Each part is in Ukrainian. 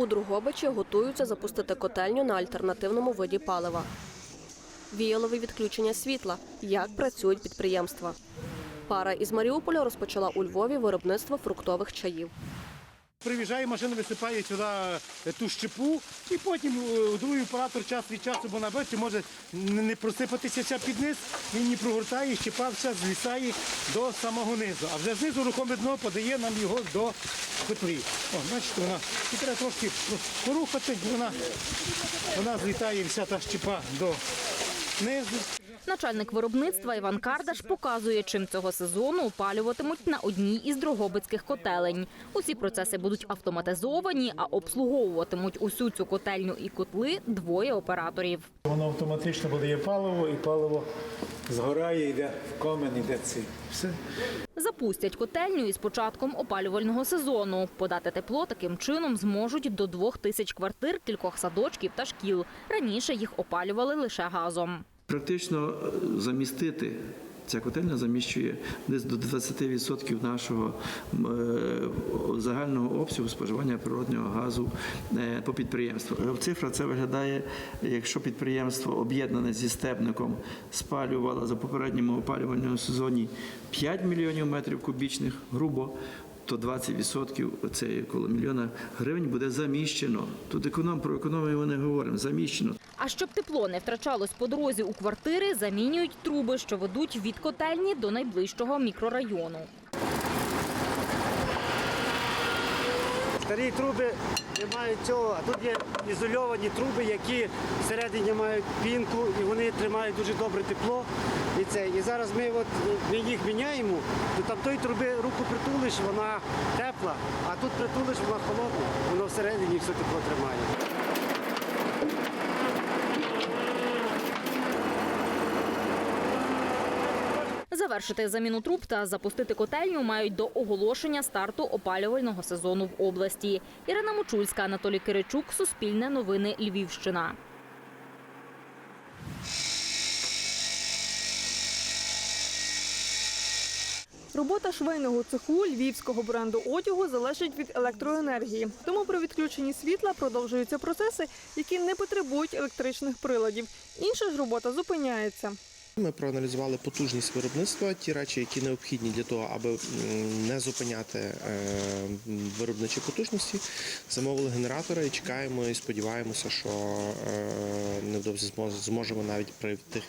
У Другобичі готуються запустити котельню на альтернативному виді палива. Віялові відключення світла. Як працюють підприємства. Пара із Маріуполя розпочала у Львові виробництво фруктових чаїв. Приїжджає, машина висипає сюди е, ту щепу, і потім е, другий оператор час від часу, бо на може не не просипатися ця під низ, він її прогортає, щепа вся звісає до самого низу. А вже знизу рухоме дно подає нам його до котлі. О, бачите, вона і треба трошки порухати, вона, вона злітає вся та щепа до низу. Начальник виробництва Іван Кардаш показує, чим цього сезону опалюватимуть на одній із дрогобицьких котелень. Усі процеси будуть автоматизовані, а обслуговуватимуть усю цю котельню і котли двоє операторів. Воно автоматично подає паливо, і паливо згорає, йде в комен, йде цей. Все. Запустять котельню із початком опалювального сезону. Подати тепло таким чином зможуть до двох тисяч квартир, кількох садочків та шкіл. Раніше їх опалювали лише газом. Практично е, замістити. Ця котельня заміщує десь до 20% нашого е, загального обсягу споживання природнього газу е, по підприємству. Цифра це виглядає, якщо підприємство об'єднане зі степником спалювало за попередньому опалювальному сезоні 5 мільйонів метрів кубічних, грубо, то 20% це коло мільйона гривень буде заміщено. Тут економ про економію ми не говоримо. Заміщено. А щоб тепло не втрачалось по дорозі у квартири, замінюють труби, що ведуть від котельні до найближчого мікрорайону. Старі труби не мають цього, а тут є ізольовані труби, які всередині мають пінку і вони тримають дуже добре тепло. І, це. і зараз ми, от, ми їх міняємо, то там той труби руку притулиш, вона тепла, а тут притулиш, вона холодна, воно всередині все тепло тримає. Завершити заміну труб та запустити котельню мають до оголошення старту опалювального сезону в області. Ірина Мочульська, Анатолій Киричук, Суспільне новини Львівщина. Робота швейного цеху львівського бренду одягу залежить від електроенергії. Тому при відключенні світла продовжуються процеси, які не потребують електричних приладів. Інша ж робота зупиняється. Ми проаналізували потужність виробництва, ті речі, які необхідні для того, аби не зупиняти е, виробничі потужності. Замовили генератори і чекаємо і сподіваємося, що е, невдовзі змо- зможемо навіть при тих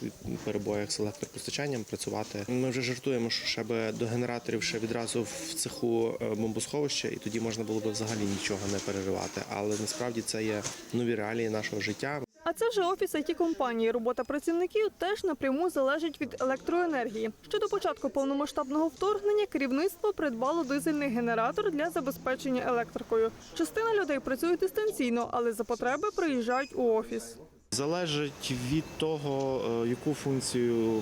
перебоях з електропостачанням працювати. Ми вже жартуємо, що ще би до генераторів ще відразу в цеху е, бомбосховище, і тоді можна було б взагалі нічого не переривати. Але насправді це є нові реалії нашого життя. А це вже офіс it компанії. Робота працівників теж напряму залежить від електроенергії. Ще до початку повномасштабного вторгнення керівництво придбало дизельний генератор для забезпечення електрикою. Частина людей працює дистанційно, але за потреби приїжджають у офіс. Залежить від того, е, яку функцію е,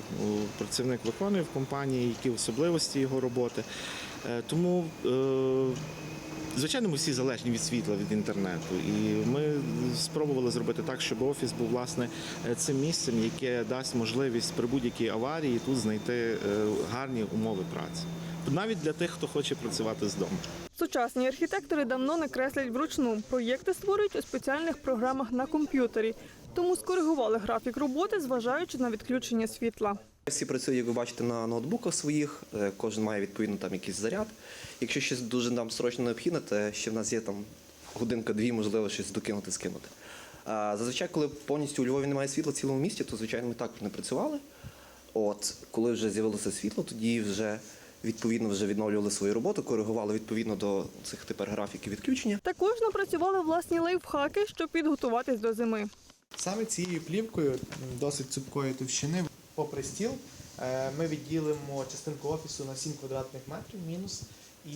працівник виконує в компанії, які особливості його роботи. Е, Тому, звичайно, ми всі залежні від світла, від інтернету. І ми спробували зробити так, щоб офіс був власне е, цим місцем, яке дасть можливість при будь-якій аварії тут знайти е, гарні умови праці. Навіть для тих, хто хоче працювати з дому. Сучасні архітектори давно не креслять вручну. Проєкти створюють у спеціальних програмах на комп'ютері. Тому скоригували графік роботи, зважаючи на відключення світла. Всі працюють, як ви бачите, на ноутбуках своїх, е, кожен має відповідно там якийсь заряд. Якщо щось дуже нам срочно необхідне, то ще в нас є там годинка-дві, можливо, щось докинути, скинути. А зазвичай, коли повністю у Львові немає світла в цілому місті, то звичайно ми також не працювали. От коли вже з'явилося світло, тоді вже відповідно вже відновлювали свою роботу, коригували відповідно до цих тепер графіків відключення. Також напрацювали власні лайфхаки, щоб підготуватись до зими. Саме цією плівкою досить цупкої товщини, попри стіл, е, ми відділимо частинку офісу на 7 квадратних метрів мінус. І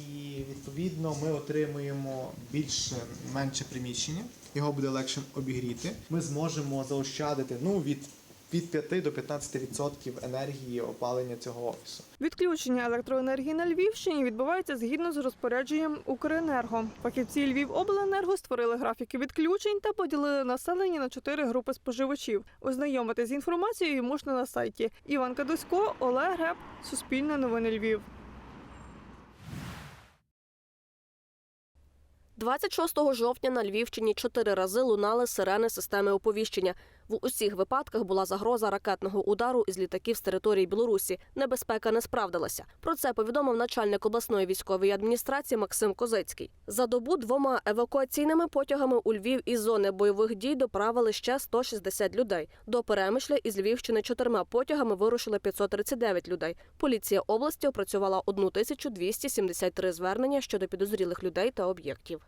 відповідно ми отримуємо більше менше приміщення, його буде легше обігріти. Ми зможемо заощадити ну, від, від 5 до 15% енергії опалення цього офісу. Відключення електроенергії на Львівщині відбувається згідно з розпорядженням Укренерго. Фахівці Львівобленерго створили графіки відключень та поділили населення на чотири групи споживачів. Ознайомитись з інформацією можна на сайті. Іван Кадусько, Олег Греб, Суспільне новини Львів. 26 жовтня на Львівщині чотири рази лунали сирени системи оповіщення. В усіх випадках була загроза ракетного удару із літаків з території Білорусі. Небезпека не справдилася. Про це повідомив начальник обласної військової адміністрації Максим Козицький. За добу двома евакуаційними потягами у Львів із зони бойових дій доправили ще 160 людей. До Перемишля із Львівщини чотирма потягами вирушили 539 людей. Поліція області опрацювала 1273 звернення щодо підозрілих людей та об'єктів.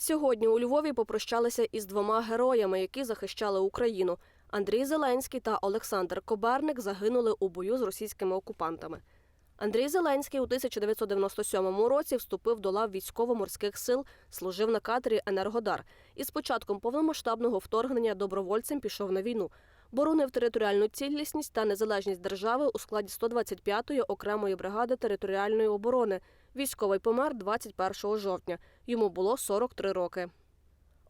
Сьогодні у Львові попрощалися із двома героями, які захищали Україну. Андрій Зеленський та Олександр Коберник загинули у бою з російськими окупантами. Андрій Зеленський у 1997 році вступив до лав військово-морських сил, служив на катері Енергодар і з початком повномасштабного вторгнення добровольцем пішов на війну. Боронив територіальну цілісність та незалежність держави у складі 125-ї окремої бригади територіальної оборони. Військовий помер 21 жовтня. Йому було 43 роки.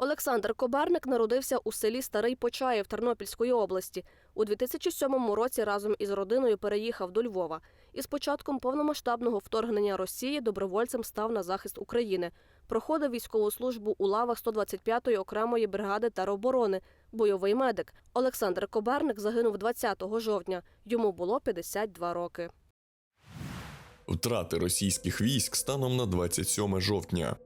Олександр Коберник народився у селі Старий Почаїв Тернопільської області. У 2007 році разом із родиною переїхав до Львова. І з початком повномасштабного вторгнення Росії добровольцем став на захист України. Проходив військову службу у лавах 125-ї окремої бригади тероборони. Бойовий медик. Олександр Коберник загинув 20 жовтня. Йому було 52 роки. Втрати російських військ станом на 27 жовтня.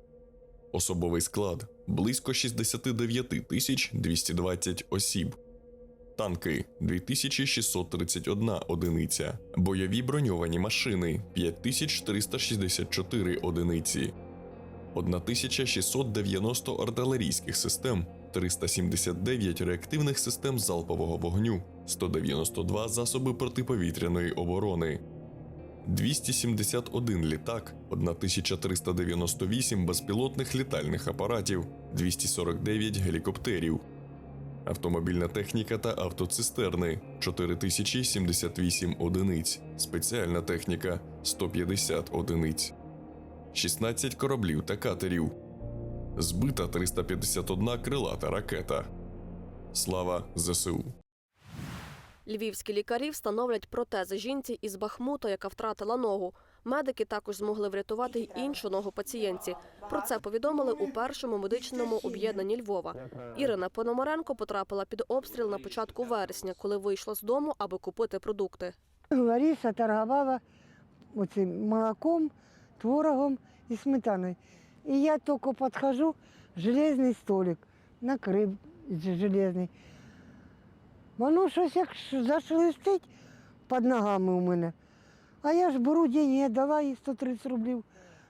Особовий склад близько 69 тисяч 220 осіб. Танки 2631 одиниця. Бойові броньовані машини 5364 одиниці. 1690 артилерійських систем, 379 реактивних систем залпового вогню, 192 засоби протиповітряної оборони. 271 літак, 1398 безпілотних літальних апаратів, 249 гелікоптерів, автомобільна техніка та автоцистерни 4078 одиниць, спеціальна техніка 150 одиниць, 16 кораблів та катерів, збита 351 крилата ракета. Слава ЗСУ! Львівські лікарі встановлять протези жінці із Бахмута, яка втратила ногу. Медики також змогли врятувати й іншу ногу пацієнтці. Про це повідомили у першому медичному об'єднанні Львова. Ірина Пономаренко потрапила під обстріл на початку вересня, коли вийшла з дому, аби купити продукти. Лариса торговала оцим молоком, творогом і сметаною. І я тільки підходжу, железний столик, накрив железний. Воно щось як зашелестить під ногами у мене. А я ж беру деньги, я дала їй 130 рублів.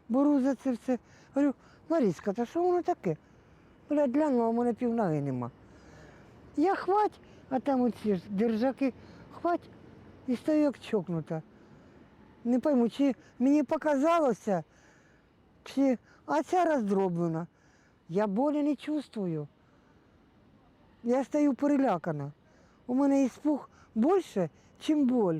Беру за це все. Говорю, Лариска, та що воно таке? Бля, глянула, у мене півноги нема. Я хвать, а там оці держаки, хвать і стою як чокнута. Не пойму, чи мені показалося, чи а ця роздроблена. Я болі не чувствую. Я стою перелякана. У мене іспух більше, ніж боль.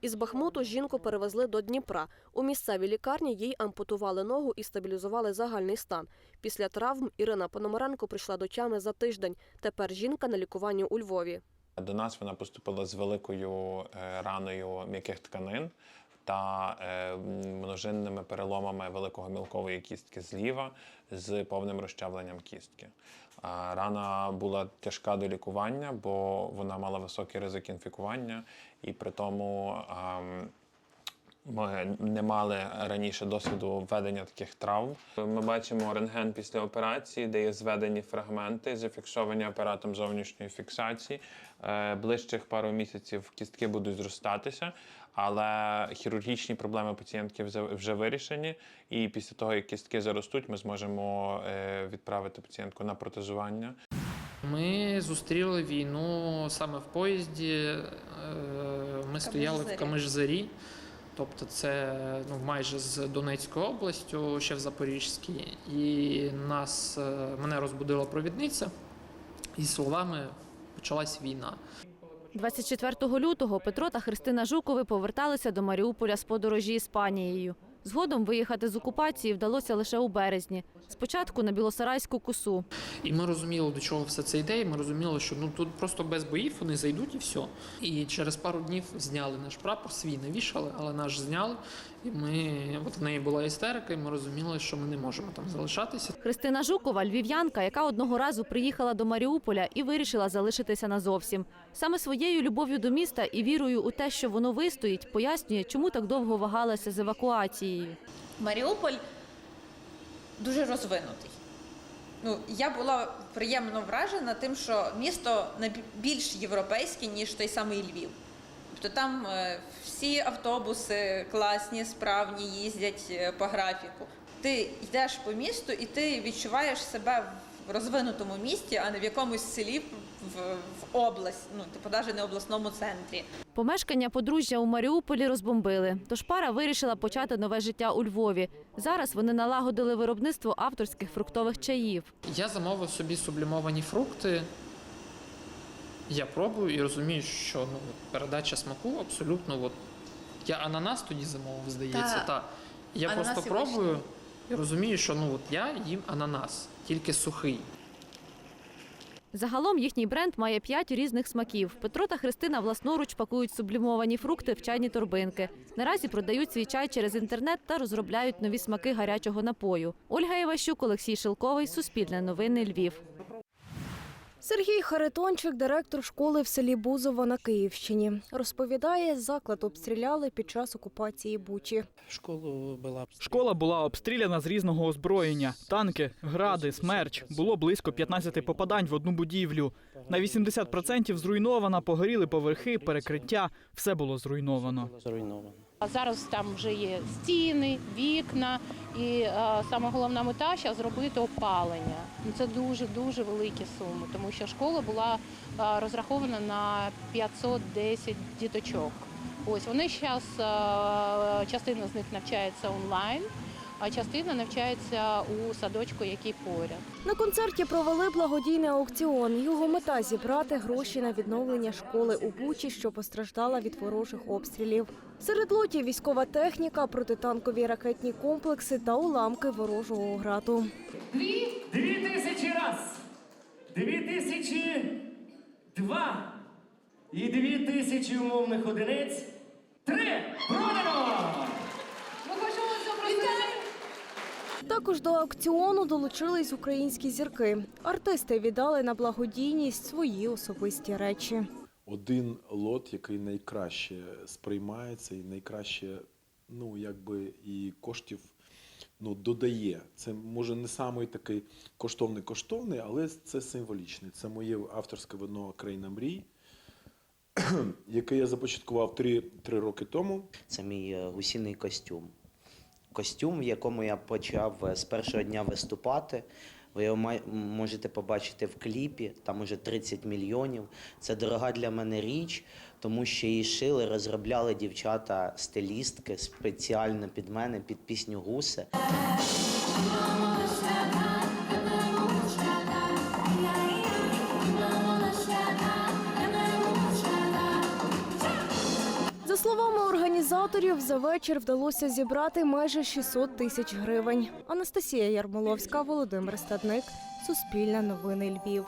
Із Бахмуту жінку перевезли до Дніпра. У місцевій лікарні їй ампутували ногу і стабілізували загальний стан. Після травм Ірина Пономаренко прийшла до тями за тиждень. Тепер жінка на лікуванні у Львові. До нас вона поступила з великою е, раною м'яких тканин та е, множинними переломами великого-мілкової кістки зліва з повним розчавленням кістки. Рана була тяжка до лікування, бо вона мала високий ризик інфікування, і при тому ми не мали раніше досвіду введення таких травм. Ми бачимо рентген після операції, де є зведені фрагменти, зафіксовані апаратом зовнішньої фіксації. Е, Ближчих пару місяців кістки будуть зростатися, але хірургічні проблеми пацієнтки вже- вже вирішені. І після того, як кістки заростуть, ми зможемо е, відправити пацієнтку на протезування. Ми зустріли війну саме в поїзді. Е, Ми стояли в Камиш-Зарі, тобто це ну, майже з Донецькою областю, ще в Запорізькій. І нас, е, мене розбудила провідниця, і словами почалась війна. 24 лютого Петро та Христина Жукови поверталися до Маріуполя з подорожі Іспанією. Згодом виїхати з окупації вдалося лише у березні. Спочатку на Білосарайську косу. І ми розуміли, до чого все це йде, і ми розуміли, що ну тут просто без боїв вони зайдуть і все. І через пару днів зняли наш прапор, свій навішали, але наш зняли. І ми, от в неї була істерика, і ми розуміли, що ми не можемо там залишатися. Христина Жукова, львів'янка, яка одного разу приїхала до Маріуполя і вирішила залишитися назовсім. Саме своєю любов'ю до міста і вірою у те, що воно вистоїть, пояснює, чому так довго вагалася з евакуацією. Маріуполь дуже розвинутий. Ну, я була приємно вражена тим, що місто більш європейське, ніж той самий Львів. Тобто там е, всі автобуси класні, справні, їздять е, по графіку. Ти йдеш по місту і ти відчуваєш себе в розвинутому місті, а не в якомусь селі в, в область, ну типу навіть не обласному центрі. Помешкання подружжя у Маріуполі розбомбили. Тож пара вирішила почати нове життя у Львові. Зараз вони налагодили виробництво авторських фруктових чаїв. Я замовив собі сублімовані фрукти. Я пробую і розумію, що ну, передача смаку абсолютно. От, я ананас тоді замовив, здається. Та. Та. Я Ананас просто пробую і розумію, що ну, от я їм ананас, тільки сухий. Загалом їхній бренд має п'ять різних смаків. Петро та Христина власноруч пакують сублімовані фрукти в чайні торбинки. Наразі продають свій чай через інтернет та розробляють нові смаки гарячого напою. Ольга Іващук, Олексій Шилковий, Суспільне новини Львів. Сергій Харитончик, директор школи в селі Бузово на Київщині, розповідає, заклад обстріляли під час окупації Бучі. Школу була школа була обстріляна з різного озброєння: танки, гради, смерч. Було близько 15 попадань в одну будівлю. На 80% зруйнована, погоріли поверхи, перекриття. Все було зруйновано. А зараз там вже є стіни, вікна, і саме головна мета зараз зробити опалення. Ну, Це дуже дуже великі суми, тому що школа була розрахована на 510 діточок. Ось вони зараз частина з них навчається онлайн, а частина навчається у садочку, який поряд. На концерті провели благодійний аукціон. Його мета зібрати гроші на відновлення школи у Бучі, що постраждала від ворожих обстрілів. Серед лотів військова техніка, протитанкові ракетні комплекси та уламки ворожого грату. Дві? Дві тисячі раз. Дві тисячі два. І дві тисячі умовних одиниць. Три. Продано! Також до аукціону долучились українські зірки. Артисти віддали на благодійність свої особисті речі. один лот, який найкраще сприймається і найкраще, ну якби і коштів ну, додає. Це може не самий такий коштовний коштовний, але це символічний. Це моє авторське вино Країна мрій, яке я започаткував три, три роки тому. Це мій е, гусіний костюм. Костюм, в якому я почав е, з першого дня виступати. Ви його можете побачити в кліпі, там уже 30 мільйонів. Це дорога для мене річ, тому що її шили, розробляли дівчата-стилістки спеціально під мене, під пісню Гуси. Організаторів, за вечір вдалося зібрати майже 600 тисяч гривень. Анастасія Ярмоловська, Володимир Стадник, Суспільне новини Львів.